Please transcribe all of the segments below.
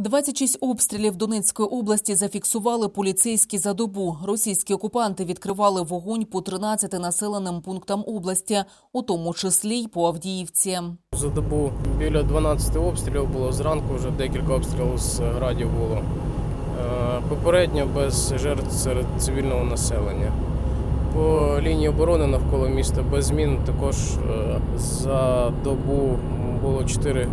26 обстрілів Донецької області зафіксували поліцейські за добу. Російські окупанти відкривали вогонь по 13 населеним пунктам області, у тому числі й по Авдіївці. За добу біля 12 обстрілів було зранку, вже декілька обстрілів з градів було. Е, Попередньо без жертв серед цивільного населення. По лінії оборони навколо міста без змін також е, за добу було 4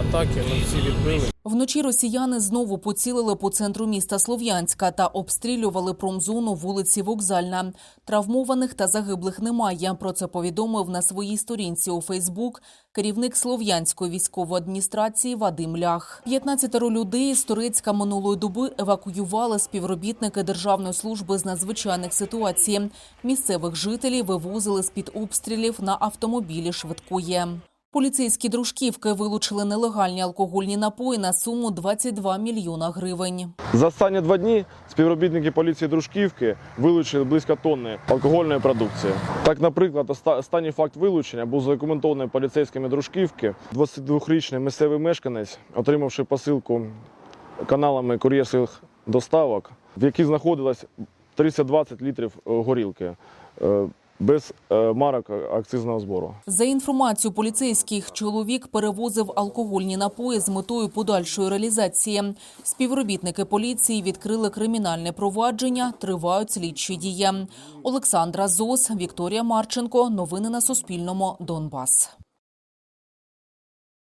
атаки, ми всі відбили. Вночі росіяни знову поцілили по центру міста Слов'янська та обстрілювали промзону вулиці Вокзальна. Травмованих та загиблих немає. Про це повідомив на своїй сторінці у Фейсбук керівник Слов'янської військової адміністрації Вадим Лях. 15 людей з Турецька минулої доби евакуювали співробітники Державної служби з надзвичайних ситуацій. Місцевих жителів вивозили з під обстрілів на автомобілі швидкої. Поліцейські дружківки вилучили нелегальні алкогольні напої на суму 22 мільйона гривень. За останні два дні співробітники поліції Дружківки вилучили близько тонни алкогольної продукції. Так, наприклад, останній факт вилучення був задокументований поліцейськими Дружківки. 22-річний місцевий мешканець, отримавши посилку каналами кур'єрських доставок, в якій знаходилось 320 літрів е, горілки е, без е, марок акцизного збору. За інформацією поліцейських, чоловік перевозив алкогольні напої з метою подальшої реалізації. Співробітники поліції відкрили кримінальне провадження, тривають слідчі дії. Олександра Зос, Вікторія Марченко. Новини на Суспільному. Донбас.